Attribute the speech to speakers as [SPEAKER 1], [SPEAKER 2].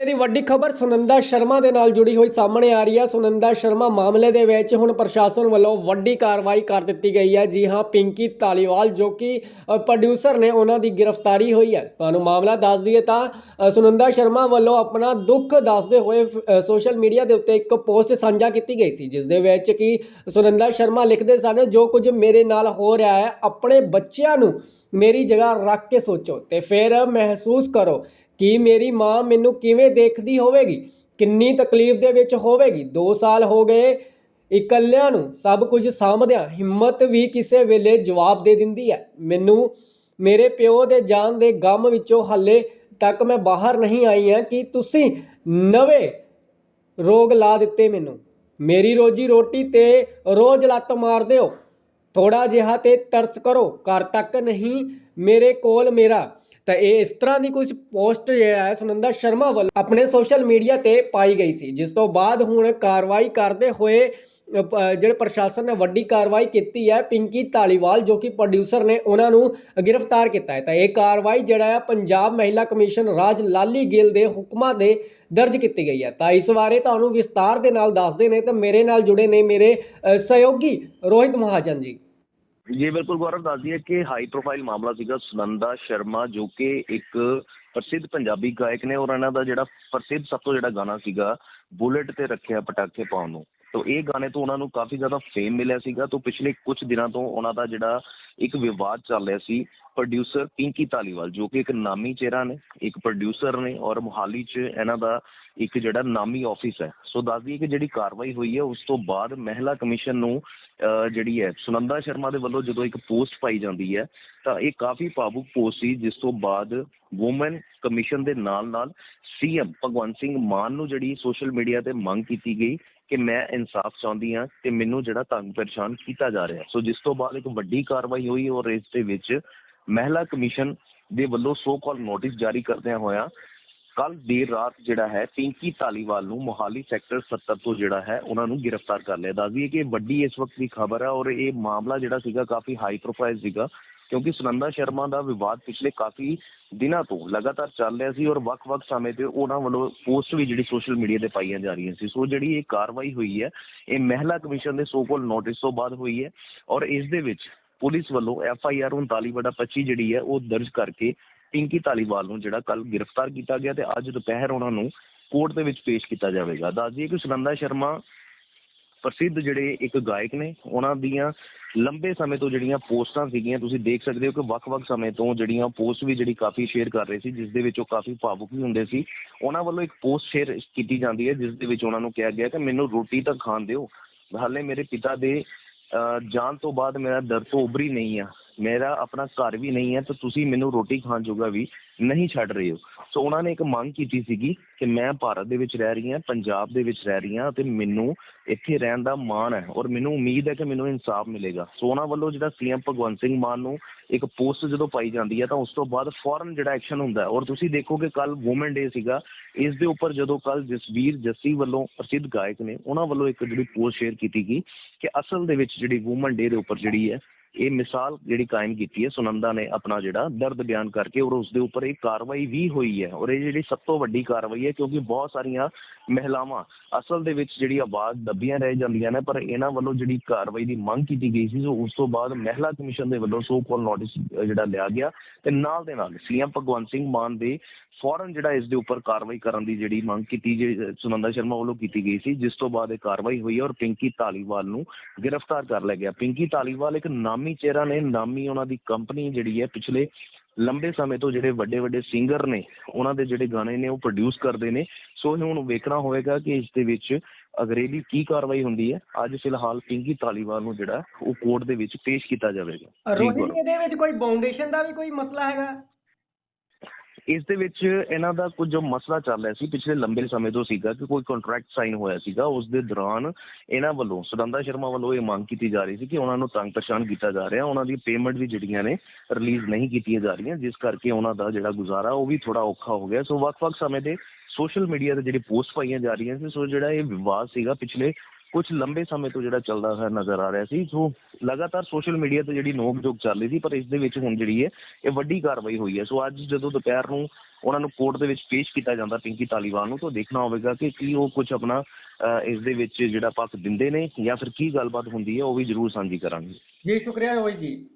[SPEAKER 1] ਇਹਦੀ ਵੱਡੀ ਖਬਰ ਸੁਨੰਦਾ ਸ਼ਰਮਾ ਦੇ ਨਾਲ ਜੁੜੀ ਹੋਈ ਸਾਹਮਣੇ ਆ ਰਹੀ ਹੈ। ਸੁਨੰਦਾ ਸ਼ਰਮਾ ਮਾਮਲੇ ਦੇ ਵਿੱਚ ਹੁਣ ਪ੍ਰਸ਼ਾਸਨ ਵੱਲੋਂ ਵੱਡੀ ਕਾਰਵਾਈ ਕਰ ਦਿੱਤੀ ਗਈ ਹੈ। ਜੀ ਹਾਂ ਪਿੰਕੀ ਧਾਲੀਵਾਲ ਜੋ ਕਿ ਪ੍ਰੋਡਿਊਸਰ ਨੇ ਉਹਨਾਂ ਦੀ ਗ੍ਰਿਫਤਾਰੀ ਹੋਈ ਹੈ। ਤੁਹਾਨੂੰ ਮਾਮਲਾ ਦੱਸ ਦਈਏ ਤਾਂ ਅ, ਸੁਨੰਦਾ ਸ਼ਰਮਾ ਵੱਲੋਂ ਆਪਣਾ ਦੁੱਖ ਦੱਸਦੇ ਹੋਏ ਸੋਸ਼ਲ ਮੀਡੀਆ ਦੇ ਉੱਤੇ ਇੱਕ ਪੋਸਟ ਸਾਂਝਾ ਕੀਤੀ ਗਈ ਸੀ ਜਿਸ ਦੇ ਵਿੱਚ ਕਿ ਸੁਨੰਦਾ ਸ਼ਰਮਾ ਲਿਖਦੇ ਸਨ ਜੋ ਕੁਝ ਮੇਰੇ ਨਾਲ ਹੋ ਰਿਹਾ ਹੈ ਆਪਣੇ ਬੱਚਿਆਂ ਨੂੰ ਮੇਰੀ ਜਗ੍ਹਾ ਰੱਖ ਕੇ ਸੋਚੋ ਤੇ ਫਿਰ ਮਹਿਸੂਸ ਕਰੋ ਕਿ ਮੇਰੀ ਮਾਂ ਮੈਨੂੰ ਕਿਵੇਂ ਦੇਖਦੀ ਹੋਵੇਗੀ? ਕਿੰਨੀ ਤਕਲੀਫ ਦੇ ਵਿੱਚ ਹੋਵੇਗੀ? 2 ਸਾਲ ਹੋ ਗਏ ਇਕੱਲਿਆਂ ਨੂੰ, ਸਭ ਕੁਝ ਸਾਂਭਦਿਆਂ ਹਿੰਮਤ ਵੀ ਕਿਸੇ ਵੇਲੇ ਜਵਾਬ ਦੇ ਦਿੰਦੀ ਹੈ। ਮੈਨੂੰ, ਮੇਰੇ ਪਿਓ ਦੇ ਜਾਨ ਦੇ ਗਮ ਵਿੱਚੋਂ ਹਾਲੇ ਤੱਕ ਮੈਂ ਬਾਹਰ ਨਹੀਂ ਆਈ ਹਾਂ ਕਿ ਤੁਸੀਂ ਨਵੇਂ ਰੋਗ ਲਾ ਦਿੱਤੇ ਮੈਨੂੰ। ਮੇਰੀ ਰੋਜੀ ਰੋਟੀ ਤੇ ਰੋਜ਼ ਲੱਤ ਮਾਰਦੇ ਹੋ ਥੋੜਾ ਜਿਹਾ ਤੇ ਤਰਸ ਕਰੋ। ਘਰ ਤੱਕ ਨਹੀਂ, ਮੇਰੇ ਕੋਲ ਮੇਰਾ ਤਾਂ ਇਹ ਇਸ ਤਰ੍ਹਾਂ ਦੀ ਕੁਝ ਪੋਸਟ ਜਿਹੜਾ ਹੈ ਸੁਨੰਦਾ ਸ਼ਰਮਾ ਵੱਲੋਂ ਆਪਣੇ ਸੋਸ਼ਲ ਮੀਡੀਆ ਤੇ ਪਾਈ ਗਈ ਸੀ। ਜਿਸ ਤੋਂ ਬਾਅਦ ਹੁਣ ਕਾਰਵਾਈ ਕਰਦੇ ਹੋਏ ਜਿਹੜੇ ਪ੍ਰਸ਼ਾਸਨ ਨੇ ਵੱਡੀ ਕਾਰਵਾਈ ਕੀਤੀ ਹੈ ਪਿੰਕੀ ਧਾਲੀਵਾਲ, ਜੋ ਕਿ ਪ੍ਰੋਡਿਊਸਰ ਨੇ ਉਹਨਾਂ ਨੂੰ ਗ੍ਰਿਫਤਾਰ ਕੀਤਾ ਹੈ। ਤਾਂ ਇਹ ਕਾਰਵਾਈ ਜਿਹੜਾ ਹੈ ਪੰਜਾਬ ਮਹਿਲਾ ਕਮਿਸ਼ਨ ਰਾਜ ਲਾਲੀ ਗਿੱਲ ਦੇ ਹੁਕਮਾਂ ਦੇ ਦਰਜ ਕੀਤੀ ਗਈ ਹੈ। ਤਾਂ ਇਸ ਬਾਰੇ ਤੁਹਾਨੂੰ ਵਿਸਤਾਰ ਦੇ ਨਾਲ ਦੱਸਦੇ ਨੇ ਤਾਂ ਮੇਰੇ ਨਾਲ ਜੁੜੇ ਨੇ ਮੇਰੇ ਸਹਿਯੋਗੀ ਰੋਹਿਤ ਮਹਾਜਨ ਜੀ।
[SPEAKER 2] ਜੀ, ਬਿਲਕੁਲ ਗੌਰਵ ਦੱਸ ਦਈਏ ਕਿ ਹਾਈ ਪ੍ਰੋਫਾਈਲ ਮਾਮਲਾ ਸੀਗਾ ਸੁਨੰਦਾ ਸ਼ਰਮਾ, ਜੋ ਕਿ ਇੱਕ ਪ੍ਰਸਿੱਧ ਪੰਜਾਬੀ ਗਾਇਕ ਨੇ ਔਰ ਇਹਨਾਂ ਦਾ ਜਿਹੜਾ ਪ੍ਰਸਿੱਧ ਸਭ ਤੋਂ ਜਿਹੜਾ ਗਾਣਾ ਸੀਗਾ, ਬੁਲਟ ਤੇ ਰੱਖਿਆ ਪਟਾਕੇ ਪਾਉਣ ਨੂੰ। ਤੋਂ ਇਹ ਗਾਣੇ ਤੋਂ ਉਹਨਾਂ ਨੂੰ ਕਾਫੀ ਜ਼ਿਆਦਾ ਫੇਮ ਮਿਲਿਆ ਸੀਗਾ ਤੋਂ ਪਿਛਲੇ ਕੁਝ ਦਿਨਾਂ ਤੋਂ ਉਹਨਾਂ ਦਾ ਜਿਹੜਾ ਇੱਕ ਵਿਵਾਦ ਚੱਲ ਰਿਹਾ ਸੀ ਪ੍ਰੋਡਿਊਸਰ ਪਿੰਕੀ ਧਾਲੀਵਾਲ, ਜੋ ਕਿ ਇੱਕ ਨਾਮੀ ਚਿਹਰਾ ਨੇ, ਇੱਕ ਪ੍ਰੋਡਿਊਸਰ ਨੇ ਔਰ ਮੁਹਾਲੀ 'ਚ ਇਹਨਾਂ ਦਾ ਇੱਕ ਜਿਹੜਾ ਨਾਮੀ ਆਫਿਸ ਹੈ। ਸੋ ਦੱਸ ਦਈਏ ਕਿ ਜਿਹੜੀ ਕਾਰਵਾਈ ਹੋਈ ਹੈ, ਉਸ ਤੋਂ ਬਾਅਦ ਮਹਿਲਾ ਕਮਿਸ਼ਨ ਨੂੰ, ਅਹ, ਜਿਹੜੀ ਹੈ, ਸੁਨੰਦਾ ਸ਼ਰਮਾ ਦੇ ਵੱਲੋਂ ਜਦੋਂ ਇੱਕ ਪੋਸਟ ਪਾਈ ਜਾਂਦੀ ਹੈ, ਤਾਂ ਇਹ ਕਾਫੀ ਭਾਵੁਕ ਪੋਸਟ ਸੀ, ਜਿਸ ਤੋਂ ਬਾਅਦ ਔਮਨ ਕਮਿਸ਼ਨ ਦੇ ਨਾਲ ਨਾਲ ਸੀਐਮ ਭਗਵੰਤ ਸਿੰਘ ਮਾਨ ਨੂੰ ਜਿਹੜੀ ਸੋਸ਼ਲ ਮੀਡੀਆ ਤੇ ਮੰਗ ਕੀਤੀ ਗਈ ਕਿ ਮੈਂ ਇਨਸਾਫ ਚਾਹੁੰਦੀ ਹਾਂ ਤੇ ਮੈਨੂੰ ਜਿਹੜਾ ਤੰਗ ਪਰੇਸ਼ਾਨ ਕੀਤਾ ਜਾ ਰਿਹਾ। ਸੋ ਜਿਸ ਤੋਂ ਬਾਅਦ ਇੱਕ ਵੱਡੀ ਕਾਰਵਾਈ ਹੋਈ ਔਰ ਇਸ ਦੇ ਵਿੱਚ ਮਹਿਲਾ ਕਮਿਸ਼ਨ ਦੇ ਵੱਲੋਂ ਸੋ ਕਾਲ ਨੋਟਿਸ ਜਾਰੀ ਕਰਦਿਆਂ ਹੋਇਆ ਕੱਲ ਦੇਰ ਰਾਤ ਜਿਹੜਾ ਹੈ ਪਿੰਕੀ ਧਾਲੀਵਾਲ ਨੂੰ ਮੋਹਾਲੀ ਸੈਕਟਰ 70 ਤੋਂ ਜਿਹੜਾ ਹੈ ਉਹਨਾਂ ਨੂੰ ਗ੍ਰਿਫਤਾਰ ਕਰ ਲਿਆ। ਦੱਸਦੀ ਦਈਏ ਕਿ ਵੱਡੀ ਇਸ ਵਕਤ ਦੀ ਖਬਰ ਹੈ ਔਰ ਇਹ ਮਾਮਲਾ ਜਿਹੜਾ ਸੀਗਾ ਕਾਫੀ ਹਾਈ ਪ੍ਰੋਫਾਈਲ ਸੀਗਾ। ਕਿਉਂਕਿ ਸੁਨੰਦਾ ਸ਼ਰਮਾ ਦਾ ਵਿਵਾਦ ਪਿਛਲੇ ਕਾਫੀ ਦਿਨਾਂ ਤੋਂ ਲਗਾਤਾਰ ਚੱਲ ਰਿਹਾ ਸੀ ਔਰ ਵੱਖ-ਵੱਖ ਸਮੇਂ ਤੇ ਉਹਨਾਂ ਵੱਲੋਂ ਪੋਸਟ ਵੀ ਜਿਹੜੀ ਸੋਸ਼ਲ ਮੀਡੀਆ ਤੇ ਪਾਈਆਂ ਜਾ ਰਹੀਆਂ ਸੀ। ਸੋ ਜਿਹੜੀ ਇਹ ਕਾਰਵਾਈ ਹੋਈ ਹੈ, ਇਹ ਮਹਿਲਾ ਕਮਿਸ਼ਨ ਦੇ ਸੋ ਕੋਲ ਨੋਟਿਸ ਤੋਂ ਬਾਅਦ ਹੋਈ ਹੈ ਔਰ ਇਸ ਦੇ ਵਿੱਚ ਪੁਲਿਸ ਵੱਲੋਂ ਐਫ ਆਈ ਆਰ 39/25 ਜਿਹੜੀ ਹੈ ਉਹ ਦਰਜ ਕਰਕੇ ਪਿੰਕੀ ਧਾਲੀਵਾਲ ਨੂੰ ਜਿਹੜਾ ਕੱਲ ਗ੍ਰਿਫਤਾਰ ਕੀਤਾ ਗਿਆ ਤੇ ਅੱਜ ਦੁਪਹਿਰ ਉਹਨਾਂ ਨੂੰ ਕੋਰਟ ਦੇ ਵਿੱਚ ਪੇਸ਼ ਕੀਤਾ ਜਾਵੇਗਾ। ਦੱਸ ਦਈਏ ਕਿ ਸੁਨੰਦਾ ਸ਼ਰਮਾ ਪ੍ਰਸਿੱਧ ਜਿਹੜੇ ਇੱਕ ਗਾਇਕ ਨੇ ਉਹਨਾਂ ਦੀਆਂ ਲੰਬੇ ਸਮੇਂ ਤੋਂ ਜਿਹੜੀਆਂ ਪੋਸਟਾਂ ਸੀਗੀਆਂ ਤੁਸੀਂ ਦੇਖ ਸਕਦੇ ਹੋ ਕਿ ਵੱਖ-ਵੱਖ ਸਮੇਂ ਤੋਂ ਜਿਹੜੀਆਂ ਪੋਸਟ ਵੀ ਜਿਹੜੀ ਕਾਫੀ ਸ਼ੇਅਰ ਕਰ ਰਹੇ ਸੀ ਜਿਸ ਦੇ ਵਿੱਚ ਉਹ ਕਾਫੀ ਭਾਵੁਕ ਵੀ ਹੁੰਦੇ ਸੀ। ਉਹਨਾਂ ਵੱਲੋਂ ਇੱਕ ਪੋਸਟ ਸ਼ੇਅਰ ਕੀਤੀ ਜਾਂਦੀ ਹੈ ਜਿਸ ਦੇ ਵਿੱਚ ਉਹਨਾਂ ਨੂੰ ਕਿਹਾ ਗਿਆ ਕਿ ਮੈਨੂੰ ਰੋਟੀ ਤਾਂ ਖਾਣ ਦਿਓ ਹਾਲੇ ਮੇਰੇ ਪਿਤਾ ਦੇ ਅਹ, ਜਾਣ ਤੋਂ ਬਾਅਦ ਮੇਰਾ ਦਰ ਤੋਂ ਉਭਰੀ ਨਹੀਂ ਆ ਮੇਰਾ ਆਪਣਾ ਘਰ ਵੀ ਨਹੀਂ ਹੈ ਤਾਂ ਤੁਸੀਂ ਮੈਨੂੰ ਰੋਟੀ ਖਾਣ ਜੋਗਾ ਵੀ ਨਹੀਂ ਛੱਡ ਰਹੇ ਹੋ। ਸੋ ਉਹਨਾਂ ਨੇ ਇੱਕ ਮੰਗ ਕੀਤੀ ਸੀਗੀ ਕਿ ਮੈਂ ਭਾਰਤ ਦੇ ਵਿੱਚ ਰਹਿ ਰਹੀ ਹਾਂ, ਪੰਜਾਬ ਦੇ ਵਿੱਚ ਰਹਿ ਰਹੀ ਹਾਂ ਤੇ ਮੈਨੂੰ ਇੱਥੇ ਰਹਿਣ ਦਾ ਮਾਣ ਹੈ ਔਰ ਮੈਨੂੰ ਉਮੀਦ ਹੈ ਕਿ ਮੈਨੂੰ ਇਨਸਾਫ ਮਿਲੇਗਾ। ਸੋ ਉਹਨਾਂ ਵੱਲੋਂ ਜਿਹੜਾ ਸੀਐਮ ਭਗਵੰਤ ਸਿੰਘ ਮਾਨ ਨੂੰ ਇੱਕ ਪੋਸਟ ਜਦੋਂ ਪਾਈ ਜਾਂਦੀ ਹੈ ਤਾਂ ਉਸ ਤੋਂ ਬਾਅਦ ਫੌਰਨ ਜਿਹੜਾ ਐਕਸ਼ਨ ਹੁੰਦਾ ਹੈ ਔਰ ਤੁਸੀਂ ਦੇਖੋਗੇ ਕੱਲ ਔਮਨ ਡੇ ਸੀਗਾ, ਇਸ ਦੇ ਉੱਪਰ ਜਦੋਂ ਕੱਲ ਜਸਵੀਰ ਜੱਸੀ ਵੱਲੋਂ ਪ੍ਰਸਿੱਧ ਗਾਇਕ ਨੇ ਉਹਨਾਂ ਵੱਲੋਂ ਇੱਕ ਜਿਹੜੀ ਪੋਸਟ ਸ਼ੇਅਰ ਕੀਤੀ ਗਈ ਕਿ ਅਸਲ ਦੇ ਵਿੱਚ ਜਿਹੜੀ ਔਮਨ ਡੇ ਦੇ ਉੱਪਰ ਜਿਹੜੀ ਹੈ ਇਹ ਮਿਸਾਲ ਜਿਹੜੀ ਕਾਇਮ ਕੀਤੀ ਹੈ, ਸੁਨੰਦਾ ਨੇ ਆਪਣਾ ਜਿਹੜਾ ਦਰਦ ਬਿਆਨ ਕਰਕੇ, ਔਰ ਉਸ ਦੇ ਉੱਪਰ ਇੱਕ ਕਾਰਵਾਈ ਵੀ ਹੋਈ ਹੈ। ਔਰ ਇਹ ਜਿਹੜੀ ਸਭ ਤੋਂ ਵੱਡੀ ਕਾਰਵਾਈ ਹੈ, ਕਿਉਂਕਿ ਬਹੁਤ ਸਾਰੀਆਂ ਮਹਿਲਾਵਾਂ ਅਸਲ ਦੇ ਵਿੱਚ ਜਿਹੜੀ ਆਵਾਜ਼ ਦੱਬੀਆਂ ਰਹਿ ਜਾਂਦੀਆਂ ਨੇ, ਪਰ ਇਹਨਾਂ ਵੱਲੋਂ ਜਿਹੜੀ ਕਾਰਵਾਈ ਦੀ ਮੰਗ ਕੀਤੀ ਗਈ ਸੀ ਸੋ ਉਸ ਤੋਂ ਬਾਅਦ ਮਹਿਲਾ ਕਮਿਸ਼ਨ ਦੇ ਵੱਲੋਂ ਸੋ ਕਾਲ ਨੋਟਿਸ ਜਿਹੜਾ ਲਿਆ ਗਿਆ। ਤੇ ਨਾਲ ਦੇ ਨਾਲ ਸੀਐਮ ਭਗਵੰਤ ਸਿੰਘ ਮਾਨ ਦੇ ਫੌਰਨ ਜਿਹੜਾ ਇਸ ਦੇ ਉੱਪਰ ਕਾਰਵਾਈ ਕਰਨ ਦੀ ਜਿਹੜੀ ਮੰਗ ਕੀਤੀ ਜੇ ਸੁਨੰਦਾ ਸ਼ਰਮਾ ਵੱਲੋਂ ਕੀਤੀ ਗਈ ਸੀ, ਜਿਸ ਤੋਂ ਬਾਅਦ ਇਹ ਕਾਰਵਾਈ ਹੋਈ ਹੈ, ਔਰ ਪਿੰਕੀ ਧਾਲੀਵਾਲ ਨੂੰ ਗ੍ਰਿਫਤਾਰ ਕਰ ਲਿਆ ਗਿਆ। ਪਿੰਕੀ ਧਾਲੀਵਾਲ ਇੱਕ ਨਾਮੀ ਚਿਹਰਾ ਨੇ ਨਾਮੀ ਉਹਨਾਂ ਦੀ ਕੰਪਨੀ ਜਿਹੜੀ ਹੈ ਪਿਛਲੇ ਲੰਬੇ ਸਮੇਂ ਤੋਂ ਜਿਹੜੇ ਵੱਡੇ ਵੱਡੇ ਸਿੰਗਰ ਨੇ ਉਹਨਾਂ ਦੇ ਜਿਹੜੇ ਗਾਣੇ ਨੇ ਉਹ ਪ੍ਰੋਡਿਊਸ ਕਰਦੇ ਨੇ। ਸੋ ਇਹ ਹੁਣ ਵੇਖਣਾ ਹੋਵੇਗਾ ਕਿ ਇਸ ਦੇ ਵਿੱਚ ਅਗਰੇਲੀ ਕੀ ਕਾਰਵਾਈ ਹੁੰਦੀ ਹੈ। ਅੱਜ ਫਿਲਹਾਲ ਪਿੰਕੀ ਧਾਲੀਵਾਲ ਨੂੰ ਜਿਹੜਾ ਉਹ ਕੋਰਟ ਦੇ ਵਿੱਚ ਪੇਸ਼ ਕੀਤਾ ਜਾਵੇਗਾ।
[SPEAKER 1] ਰੋਹਿਤ। ਇਹਦੇ ਵਿੱਚ ਕੋਈ ਬਾਉਂਡੇਸ਼ਨ ਦਾ ਵੀ ਕੋਈ ਮਸਲਾ ਹੈਗਾ?
[SPEAKER 2] ਇਸ ਦੇ ਵਿੱਚ ਇਹਨਾਂ ਦਾ ਕੁਝ ਜੋ ਮਸਲਾ ਚੱਲ ਰਿਹਾ ਸੀ ਪਿਛਲੇ ਲੰਬੇ ਸਮੇਂ ਤੋਂ ਸੀਗਾ ਕਿ ਕੋਈ ਕੰਟਰੈਕਟ ਸਾਈਨ ਹੋਇਆ ਸੀਗਾ, ਉਸ ਦੇ ਦੌਰਾਨ ਇਹਨਾਂ ਵੱਲੋਂ, ਸੁਨੰਦਾ ਸ਼ਰਮਾ ਵੱਲੋਂ ਇਹ ਮੰਗ ਕੀਤੀ ਜਾ ਰਹੀ ਸੀ ਕਿ ਉਹਨਾਂ ਨੂੰ ਤੰਗ ਪਰੇਸ਼ਾਨ ਕੀਤਾ ਜਾ ਰਿਹਾ, ਉਹਨਾਂ ਦੀ ਪੇਮੈਂਟ ਵੀ ਜਿਹੜੀਆਂ ਨੇ ਰਿਲੀਜ਼ ਨਹੀਂ ਕੀਤੀਆਂ ਜਾ ਰਹੀਆਂ, ਜਿਸ ਕਰਕੇ ਉਹਨਾਂ ਦਾ ਜਿਹੜਾ ਗੁਜ਼ਾਰਾ ਉਹ ਵੀ ਥੋੜਾ ਔਖਾ ਹੋ ਗਿਆ। ਸੋ ਵੱਖ-ਵੱਖ ਸਮੇਂ ਤੇ ਸੋਸ਼ਲ ਮੀਡੀਆ ਤੇ ਜਿਹੜੀ ਪੋਸਟ ਪਾਈਆਂ ਜਾ ਰਹੀਆਂ ਸੀ, ਸੋ ਜਿਹੜਾ ਇਹ ਵਿਵਾਦ ਸੀਗਾ ਪਿਛਲੇ ਕੁਝ ਲੰਬੇ ਸਮੇਂ ਤੋਂ ਜਿਹੜਾ ਚੱਲਦਾ ਹੋਇਆ ਨਜ਼ਰ ਆ ਰਿਹਾ ਸੀ ਸੋ ਲਗਾਤਾਰ ਸੋਸ਼ਲ ਮੀਡੀਆ ਤੇ ਜਿਹੜੀ ਨੋਕ ਝੋਕ ਚੱਲ ਰਹੀ ਸੀ ਪਰ ਇਸ ਦੇ ਵਿੱਚ ਹੁਣ ਜਿਹੜੀ ਹੈ ਇਹ ਵੱਡੀ ਕਾਰਵਾਈ ਹੋਈ ਹੈ। ਸੋ ਅੱਜ ਜਦੋਂ ਦੁਪਹਿਰ ਨੂੰ ਉਹਨਾਂ ਨੂੰ ਕੋਰਟ ਦੇ ਵਿੱਚ ਪੇਸ਼ ਕੀਤਾ ਜਾਂਦਾ ਪਿੰਕੀ ਧਾਲੀਵਾਲ ਨੂੰ ਤਾਂ ਦੇਖਣਾ ਹੋਵੇਗਾ ਕਿ ਕੀ ਉਹ ਕੁਝ ਆਪਣਾ ਅ, ਇਸ ਦੇ ਵਿੱਚ ਜਿਹੜਾ ਪੱਖ ਦਿੰਦੇ ਨੇ ਜਾਂ ਫਿਰ ਕੀ ਗੱਲਬਾਤ ਹੁੰਦੀ ਹੈ ਉਹ ਵੀ ਜ਼ਰੂਰ ਸਾਂਝੀ ਕਰਾਂਗੇ।
[SPEAKER 1] ਜੀ ਸ਼ੁਕਰੀਆ ਹੋਈ ਜੀ।